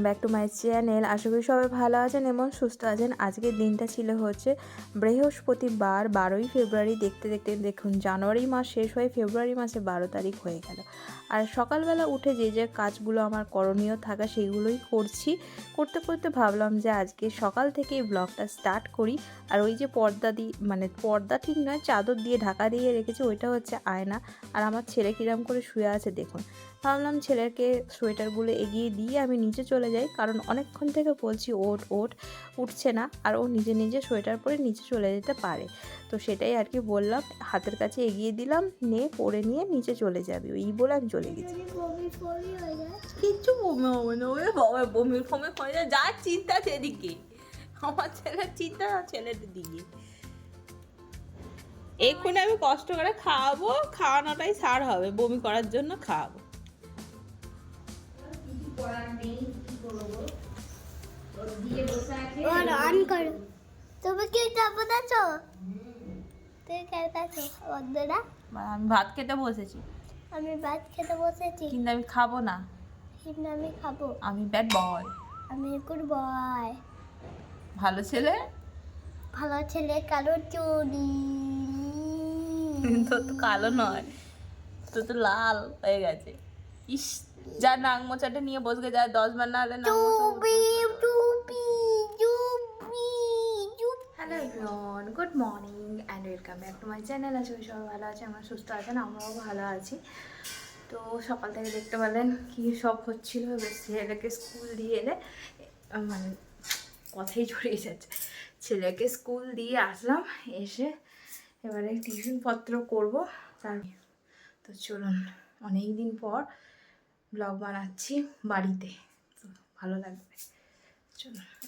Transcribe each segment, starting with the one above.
Welcome back to my channel আশা করি সবাই ভালো আছেন এবং সুস্থ আছেন। আজকের দিনটা ছিল হচ্ছে বৃহস্পতিবার, বারোই ফেব্রুয়ারি। দেখতে দেখতে দেখুন, জানুয়ারি মাস শেষ হয়ে ফেব্রুয়ারি মাসে বারো তারিখ হয়ে গেল। আর সকালবেলা উঠে যে যে কাজগুলো আমার করণীয় থাকা সেইগুলোই করছি। করতে করতে ভাবলাম যে আজকে সকাল থেকেই ব্লগটা স্টার্ট করি। আর ওই যে পর্দা দিয়ে মানে পর্দা ঠিক নয়, চাদর দিয়ে ঢাকা দিয়ে রেখেছি, ওইটা হচ্ছে আয়না। আর আমার ছেলে কিরম করে শুয়ে আছে, দেখুন। ভাবলাম ছেলেকে সোয়েটারগুলো এগিয়ে দিয়ে আমি নিচে চলে যাই, কারণ অনেকক্ষণ থেকে বলছি ওট ওট উঠছে না, আর ও নিজে নিজে সোয়েটার পরে নিচে চলে যেতে পারে। তো সেটাই আর কি বললাম হাতের কাছে এগিয়ে দিলাম নে পরে নিয়ে নিচে চলে যাবে ওই বলে আমি চলে গেছি। কিচ্ছু বমি হবে না ওরে বাবা বমি ফমি হয়ে যায় যা চিন্তা সেদিকে আমার ছেলের চিন্তা ছেলেদের দিকে। এক্ষুনি আমি কষ্ট করে খাওয়াবো খাওয়ানোটাই সার হবে বমি করার জন্য খাওয়াবো। অন করো। তুমি কি চাপো আমি ভাত খেতে বসেছি। আমি ভাত খেতে বসেছি। কিন্তু আমি খাব না। কিন্তু আমি খাব। আমি ব্যাড বয় আমি গুড বয় ভালো ছেলে? ভালো ছেলে কালো চুরি তোর তো কালো নয়। তোর তো লাল হয়ে গেছে। ইস যা নাক মোচাটা নিয়ে বসবে যা দশ বার না হলে নাক চুপি চুপ hello everyone good morning and welcome back to my channel আছে ওই সবাই ভালো আছে আমরা সুস্থ আছেন, আমরাও ভালো আছি। তো সকাল থেকে দেখতে পেলেন কি সব হচ্ছিল ছেলেকে স্কুল দিয়ে এলে মানে কথাই জড়িয়ে যাচ্ছে। ছেলেকে স্কুল দিয়ে আসলাম, এসে এবারে টিফিনপত্র করব, তার তো চলুন, অনেক দিন পর ব্লগ বানাচ্ছি বাড়িতে ভালো লাগবে।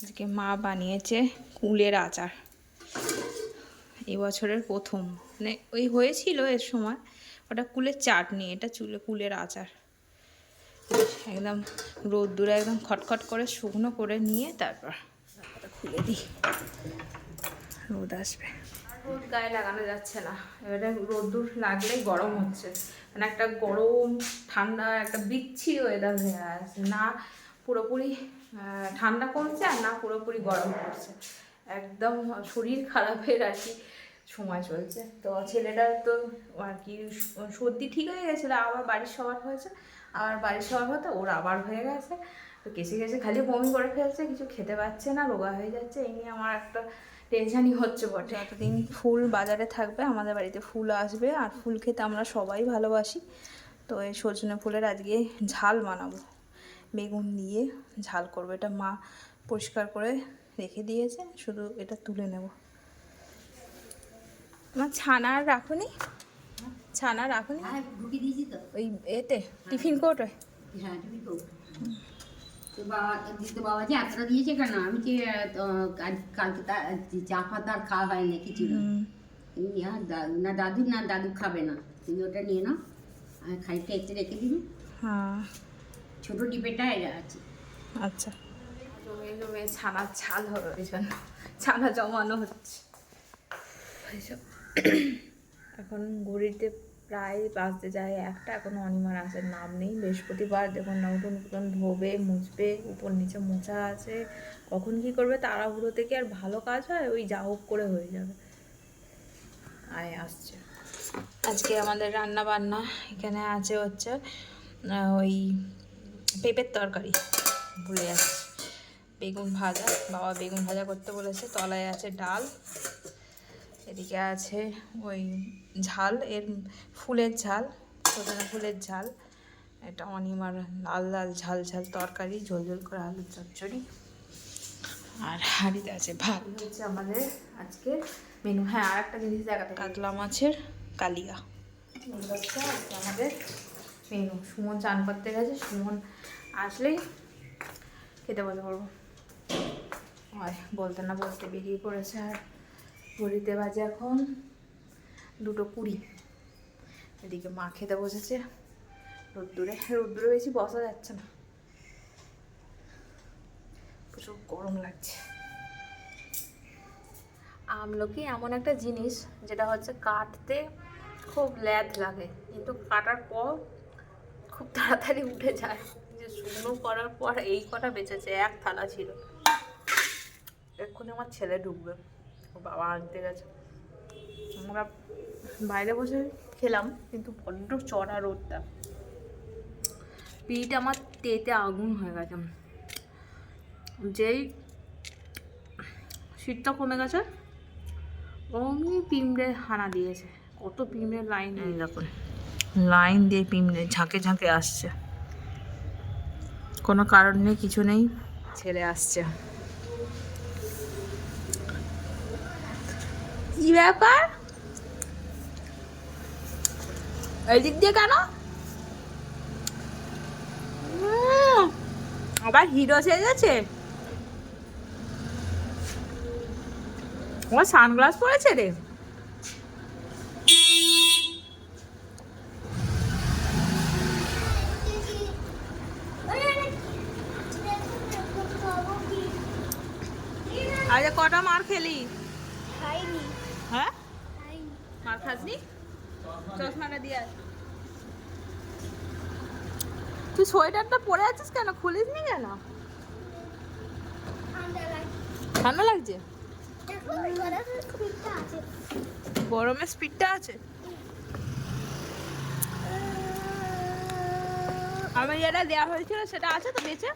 আজকে মা বানিয়েছে কুলের আচার। এবছরের প্রথম। মানে ওই হয়েছিল এর সময়, ওটা কুলের চাটনি, এটা চুলে, কুলের আচার। একদম রোদ্দুরে একদম খটখট করে শুকনো করে নিয়ে তারপর খুলে দিই। রোদ আসবে। রোদ গায়ে লাগানো যাচ্ছে না। এবারে রোদ্দুর লাগলেই গরম হচ্ছে। মানে একটা গরম, ঠান্ডা, একটা বিচ্ছিরি ওয়েদার হয়ে আছে। না পুরোপুরি ঠান্ডা কমছে আর না পুরোপুরি গরম পড়ছে। একদম শরীর খারাপের আর কি সময় চলছে। তো ছেলেটার তো আর কি সর্দি ঠিক হয়ে গেছিল, আবার বাড়ির সবার হয়েছে। আবার বাড়ির সবার হতে ওর আবার হয়ে গেছে। তো কেসে কেসে খালি বমি করে ফেলছে, কিছু খেতে পাচ্ছে না, রোগা হয়ে যাচ্ছে। এই নিয়ে আমার একটা টেনশানই হচ্ছে বটে। এতদিন ফুল বাজারে থাকবে, আমাদের বাড়িতে ফুল আসবে। আর ফুল খেতে আমরা সবাই ভালোবাসি। তো এই সজনে ফুলের আজকে ঝাল বানাবো। বেগুন দিয়ে ঝাল করব। এটা মা পরিষ্কার করে রেখে দিয়েছে। শুধু এটা তুলে নেব। আমার ছানা আর রাখুনি ছানা রাখুনি ওই এতে টিফিন কোর্টে। হ্যাঁ তো বাবা যে এতটা দিয়েছে কেন? আমি যে কালকে তা চা পাতা আর খাওয়া হয় না। কিছু না দাদু না দাদু খাবে না। তুমি ওটা নিয়ে নাও। আর রেখে দিবি। হ্যাঁ। ছোটো ডিবেটা আছে। আচ্ছা। জমে জমে ছানার ছাল হবে ওই জন্য। ছানা জমানো হচ্ছে। এখন ঘড়িতে প্রায় বাজতে যায় একটা, এখনও অনিমার আসার নাম নেই। বৃহস্পতিবার দেখুন নতুন নতুন ধোবে, মুছবে, উপর নিচে মোছা আছে। কখন কি করবে তাড়াহুড়ো থেকে আর ভালো কাজ হয়, ওই যা হোক করে হয়ে যাবে। আয়, আসছে। আজকে আমাদের রান্না বান্না এখানে আছে হচ্ছে ওই পেঁপের তরকারি। ভুলে যাচ্ছি। বেগুন ভাজা, বাবা বেগুন ভাজা করতে বলেছে, তলায় আছে ডাল। এদিকে আছে ওই ঝাল এর ফুলের ঝাল সজনে ফুলের ঝাল এটা অনিমার লাল লাল ঝাল ঝাল তরকারি ঝোল ঝোল করে আলুর চচ্চড়ি আর হাঁড়িতে আছে ভাত। হচ্ছে আমাদের আজকে মেনু হ্যাঁ আর একটা জিনিস দেখাতে কাতলা মাছের কালিয়া। এই হচ্ছে আজকে আমাদের মেনু সুমন চান করতে গেছে সুমন আসলেই খেতে বসে পড়ব। হয় বলতে না বলতে বেরিয়ে পড়েছে আর ঘড়িতে বাজে এখন দুটো কুড়ি। এদিকে মা খেতে বসেছে। রোদ্দুরে রোদ্দুরে বেশি বসা যাচ্ছে না। প্রচুর গরম লাগছে। আমলকি এমন একটা জিনিস যেটা হচ্ছে কাটতে খুব ল্যাদ লাগে, কিন্তু কাটার পর খুব তাড়াতাড়ি উঠে যায়। যে শুকনো করার পর এই কটা বেঁচেছে, এক থালা ছিল। এক্ষুনি আমার ছেলে ঢুকবে। বাবা আনতে গেছে। আমরা বাইরে বসে খেলাম, কিন্তু বড্ড চড়া রোদটা। পিঠ আমার তেতে আগুন হয়ে গেছে। যেই শীতটা কমে গেছে, অমনি পিমড়ে হানা দিয়েছে। কত পিমড়ের লাইন এই দেখুন, লাইন দিয়ে পিমড়ে ঝাঁকে ঝাঁকে আসছে। কোনো কারণ নেই, কিছু নেই ছেলে আসছে। কি ব্যাপার? এই দিক দিয়ে কেন? আবার হিরো সেজেছে? আমার সানগ্লাস পরেছে রে? আজ কটা মার খেলি? খাইনি। হ্যাঁ? মার খাসনি? চশমাটা দিয়ে আয়। তুই সোয়েটারটা পরে আছিস কেন? খুলিসনি কেন? ঠান্ডা লাগছে। গরমের স্পিডটা আছে। আমার যেটা দেওয়া হয়েছিল সেটা আছে তো বেঁচে?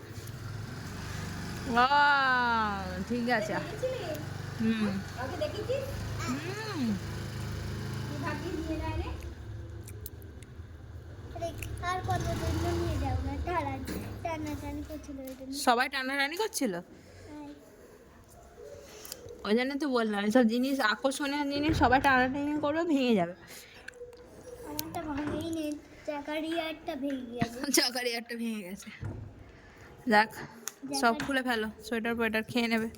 ঠিক আছে। হুম ভাগ্যে নিয়ে যায় রে আর কত দিন নিয়ে যাও না টানা টানা টানি করছিল ওই জন্য সবাই টানাটানি করছিল? হ্যাঁ। ওই জন্য তো বললাম এসব জিনিস আকর্ষণীয় জিনিস সবাই টানাটানি করবে ভেঙে যাবে। চাকারিয়ারটা ভেঙে গেছে। চাকারি একটা ভেঙে গেছে। দেখ সব খুলে ফেলো সোয়েটার ফোয়েটার খেয়ে নেবে।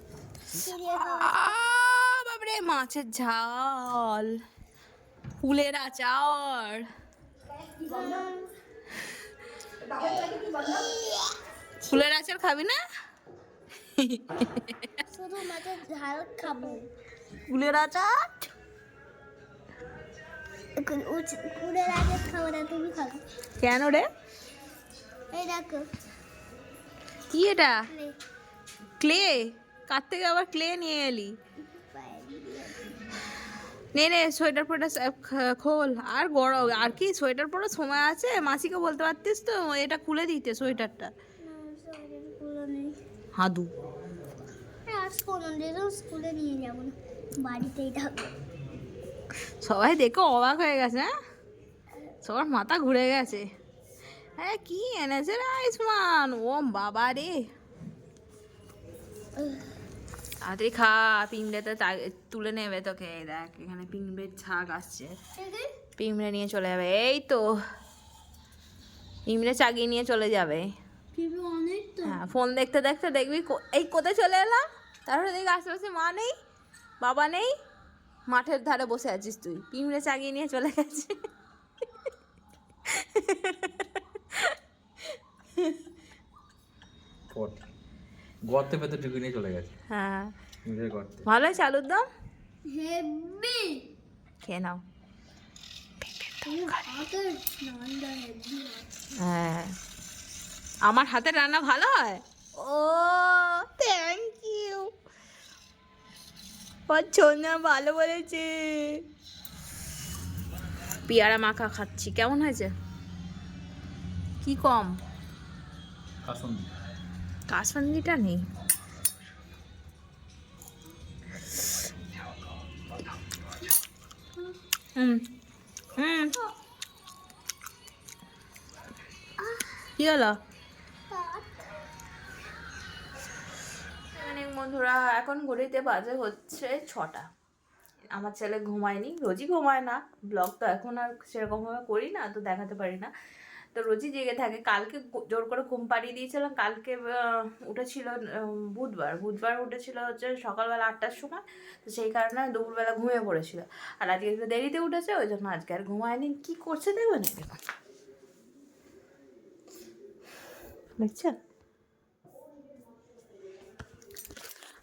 বাবারে মাছের ঝাল। ফুলের আচার। ফুলের আচার খাবি না? শুধু মাছের ঝাল ফুলের আচার? খাব না কেন রে? দেখো কি এটা? ক্লে। কার থেকে আবার ক্লে নিয়ে এলি। নে নে সোয়েটার ফোয়েটার খোল। আর গরম আর কি সোয়েটার পরে সময় আছে? মাসিকে বলতে পারতিস তো? এটা খুলে দিতে সোয়েটারটা। হাদু। হ্যাঁ, স্কুলে নিয়ে যাব বাড়িতেই থাকব। সবাই দেখে অবাক হয়ে গেছে হ্যাঁ? সবার মাথা ঘুরে গেছে। হ্যাঁ কি এনেছে রে আয়ুষ্মান? ও বাবা রে। তাড়াতাড়ি খা পিঁমড়েতে তা- তুলে নেবে তোকে দেখ এখানে পিঁমড়ের ছাগ আসছে। পিঁমড়ে নিয়ে চলে যাবে এই তো। পিঁমড়ে চাগিয়ে নিয়ে চলে যাবে। কিন্তু অনেক তো। হ্যাঁ ফোন দেখতে দেখতে দেখবি কো- এই কোথায় চলে এলাম? তারপরে দেখি আশেপাশে মা নেই বাবা নেই মাঠের ধারে বসে আছিস তুই। পিঁমড়ে চাগিয়ে নিয়ে চলে গেছে। গর্তে পেতে ঢুকে নিয়ে চলে গেছে। হ্যাঁ। নিজের গর্তে। ভালো হয়েছে আলুর দম? হেভি। খেয়ে নাও। হ্যাঁ। আমার হাতের রান্না ভালো হয়? ও থ্যাংক ইউ সোনা ভালো বলেছে। পেয়ারা মাখা খাচ্ছি। কেমন হয়েছে? কি কম? কাসন্দি। কাসন্দিটা নেই। কি হলো? বন্ধুরা, এখন ঘড়িতে বাজে হচ্ছে ছটা। আমার ছেলে ঘুমায়নি, রোজই ঘুমায় না। ব্লগ তো এখন আর সেরকমভাবে করি না, তো দেখাতে পারি না। তো রোজই জেগে থাকে। কালকে জোর করে ঘুম পাড়িয়ে দিয়েছিলাম। কালকে উঠেছিল বুধবার। বুধবার উঠেছিল হচ্ছে সকালবেলা আটটার সময়। তো সেই কারণে দুপুরবেলা ঘুমিয়ে পড়েছিল। আর আজকে একটু দেরিতে উঠেছে, ওই জন্য আজকে আর ঘুমায়নি। কী করছে দেখবেন না দেখছেন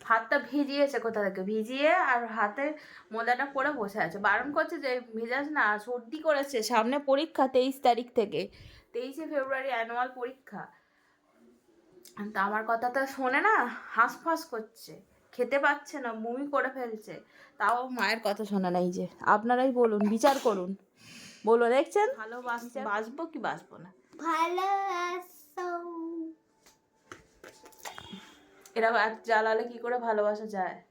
হাতটা ভিজিয়েছে কোথা থেকে? ভিজিয়ে আর হাতে মোজাটা পরে বসে আছে। বারণ করছে যে ভেজাস না সর্দি করেছে। সামনে পরীক্ষা তেইশ তারিখ থেকে। তেইশে ফেব্রুয়ারি অ্যানুয়াল পরীক্ষা। তা আমার কথাটা শোনে না হাঁসফাঁস করছে। খেতে পাচ্ছে না বমি করে ফেলছে। তাও মায়ের কথা শোনে না এই যে। আপনারাই বলুন বিচার করুন। বলো দেখছেন? ভালো বাঁচবো কি বাঁচবো না? ভালোবাসো। এরা এক জ্বালালে কি করে ভালোবাসা যায়?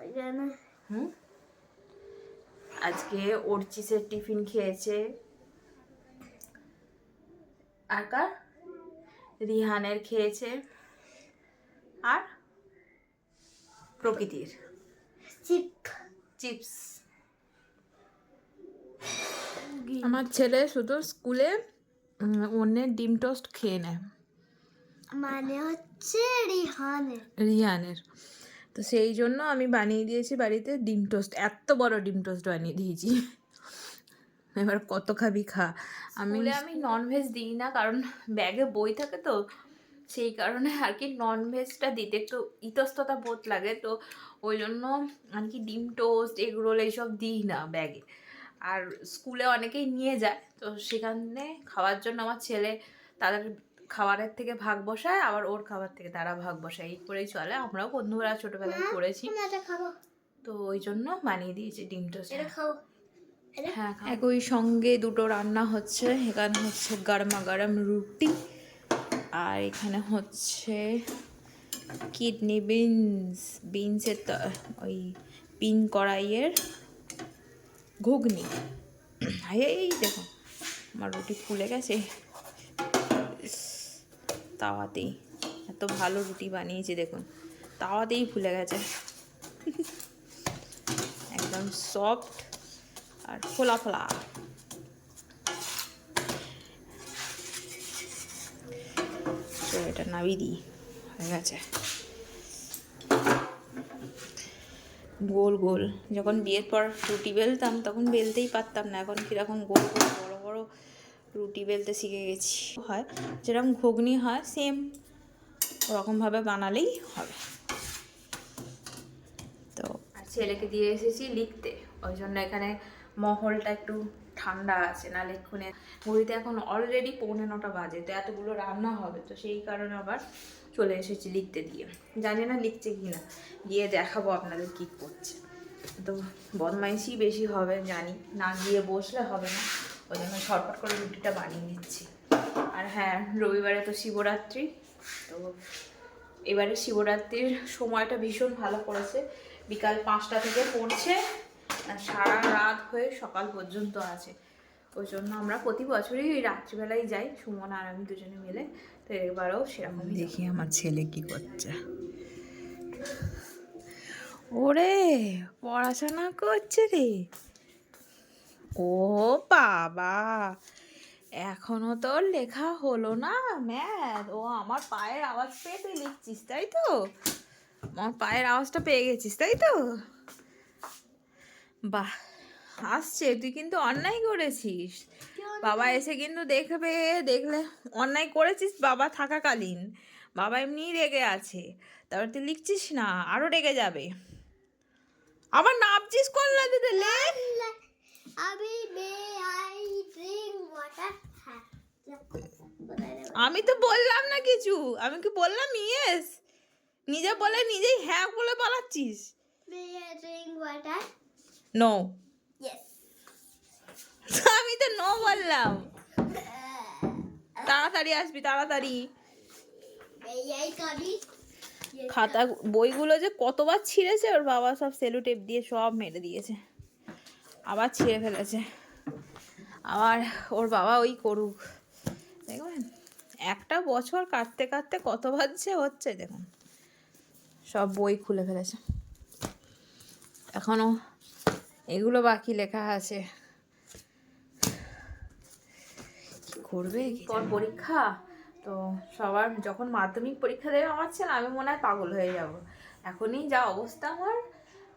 ওই জন্য। হুম? আজকে ওরচিসের টিফিন খেয়েছে। আর কার? রিহানের খেয়েছে। আর? প্রকৃতির। চিপ। চিপস। আমার ছেলে শুধু স্কুলে অন্যের ডিম টোস্ট খেয়ে নেয়। মানে হচ্ছে রিহানের। রিয়ানের তো সেই জন্য আমি বানিয়ে দিয়েছি বাড়িতে ডিম টোস্ট। এত বড় ডিম টোস্ট বানিয়ে দিয়েছি। এবার কত খাবি খা। আমি আমি ননভেজ দিই না কারণ ব্যাগে বই থাকে তো সেই কারণে আর কি ননভেজটা দিতে একটু ইতস্ততা বোধ লাগে। তো ওই জন্য আর কি ডিম টোস্ট এগরোল এইসব দিই না ব্যাগে। আর স্কুলে অনেকেই নিয়ে যায় তো সেখানে খাওয়ার জন্য আমার ছেলে তাদের খাবারের থেকে ভাগ বসায় আবার ওর খাবার থেকে তারা ভাগ বসায়। এই করেই চলে। আমরাও বন্ধুরা ছোটবেলায় করেছি। তো ওই জন্য বানিয়ে দিয়েছি ডিম টোস্ট। হ্যাঁ একই সঙ্গে দুটো রান্না হচ্ছে। এখানে হচ্ছে গরমা গরম রুটি। আর এখানে হচ্ছে কিডনি বিনস। বিনসের ওই পিন কড়াইয়ের ঘুগনি। এই দেখো। আমার রুটি ফুলে গেছে। তাওয়াতেই। এত ভালো রুটি বানিয়েছি, দেখুন। তাওয়াতেই ফুলে গেছে। একদম সফট আর ফোলা ফোলা। তো এটা নামিয়ে দিই, হয়ে গেছে। গোল গোল। যখন বিয়ের পর রুটি বেলতাম, তখন বেলতেই পারতাম না। এখন কীরকম গোল গোল। রুটি বেলতে শিখে গেছি। হয়, যেরকম ঘুগনি হয় সেম ওরকমভাবে বানালেই হবে। তো আর ছেলেকে দিয়ে এসেছি লিখতে। ওই জন্য এখানে মহলটা একটু ঠান্ডা আছে না এক্ষুনি ঘড়িতে এখন অলরেডি পৌনে নটা বাজে, তো এতগুলো রান্না হবে, তো সেই কারণে আবার চলে এসেছি লিখতে দিয়ে। জানি না লিখছে কি না, গিয়ে দেখাবো আপনাদের কি করছে। তো বদমাইশি বেশি হবে, জানি। না গিয়ে বসলে হবে না। ওই জন্য ছটফট করে রুটিটা বানিয়ে নিচ্ছি। আর হ্যাঁ রবিবারে তো শিবরাত্রি, তো এবারে শিবরাত্রির সময়টা ভীষণ ভালো পড়েছে। বিকাল পাঁচটা থেকে পড়ছে সারা রাত হয়ে সকাল পর্যন্ত আছে। ওই জন্য আমরা প্রতি বছরই ওই রাত্রিবেলায় যাই, সুমন আর আমি দুজনে মিলে, তো এবারও সেরকম দেখি আমার ছেলে কি করছে। ওরে, পড়াশোনা করছে রে? ও বাবা এখনও তোর লেখা হলো না ম্যাথ। ও আমার পায়ের আওয়াজ পেয়ে তুই লিখছিস তাই তো? আমার পায়ের আওয়াজটা পেয়ে গেছিস তাই তো? বাহ আসছে তুই কিন্তু অন্যায় করেছিস। বাবা এসে কিন্তু দেখবে দেখলে অন্যায় করেছিস বাবা থাকাকালীন। বাবা এমনিই রেগে আছে। তারপর তুই লিখছিস না আরও রেগে যাবে। আবার নাপছিস কোন লাদিতে লেখ আমি আই ড্রিঙ্ক ওয়াটার হ্যাঁ? আমি তো বললাম না কিছু। আমি কি বললাম? ইয়েস নিজে বলে নিজেই হ্যাঁ বলে পালাচ্ছিস ওয়াটার নো আমি তো নো বললাম। তাড়াতাড়ি আসবি তাড়াতাড়ি। খাতা বইগুলো যে কতবার ছিঁড়েছে ওর বাবা সব সেলুটেপ দিয়ে সব মেরে দিয়েছে। আবার ছিঁড়ে ফেলেছে। আবার ওর বাবা ওই করুক। দেখবেন, একটা বছর কাটতে কাটতে কতবার যে হচ্ছে, দেখুন। সব বই খুলে ফেলেছে। এখনও এগুলো বাকি লেখা আছে। করবে? পর পরীক্ষা? তো সবার যখন মাধ্যমিক পরীক্ষা দেবে আমার ছেলে, আমি মনে হয় পাগল হয়ে যাব। এখনই যা অবস্থা আমার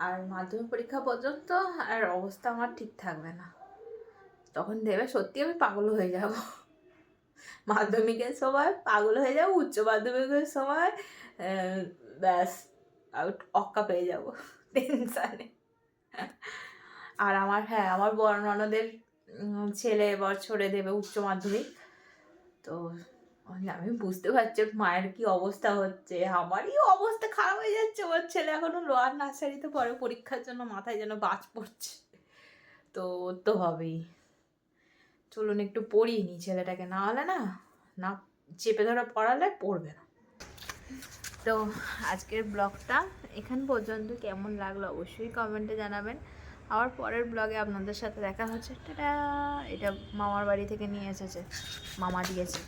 আর মাধ্যমিক পরীক্ষা পর্যন্ত আর অবস্থা আমার ঠিক থাকবে না। তখন দেবে সত্যি আমি পাগল হয়ে যাব। মাধ্যমিকের সময় পাগল হয়ে যাব, উচ্চ মাধ্যমিকের সময় ব্যাস অক্কা পেয়ে যাব টেনশানে। আর আমার হ্যাঁ আমার বড় ননদের ছেলে বছরে দেবে উচ্চ মাধ্যমিক। তো আমি বুঝতে পারছি মায়ের কি অবস্থা হচ্ছে, আমারই অবস্থা খারাপ হয়ে যাচ্ছে, ওর ছেলে এখনও লোয়ার নার্সারিতে পড়ে, পরীক্ষার জন্য মাথায় যেন বাজ পড়ছে। তো তো হবেই। চলুন একটু পড়িয়ে নি ছেলেটাকে না হলে না না চেপে ধরে পড়ালে পড়বে না। তো আজকের ব্লগটা এখান পর্যন্ত, কেমন লাগল অবশ্যই কমেন্টে জানাবেন। আবার পরের ব্লগে আপনাদের সাথে দেখা হচ্ছে। টাটা! এটা মামার বাড়ি থেকে নিয়ে এসেছে, মামা দিয়েছে।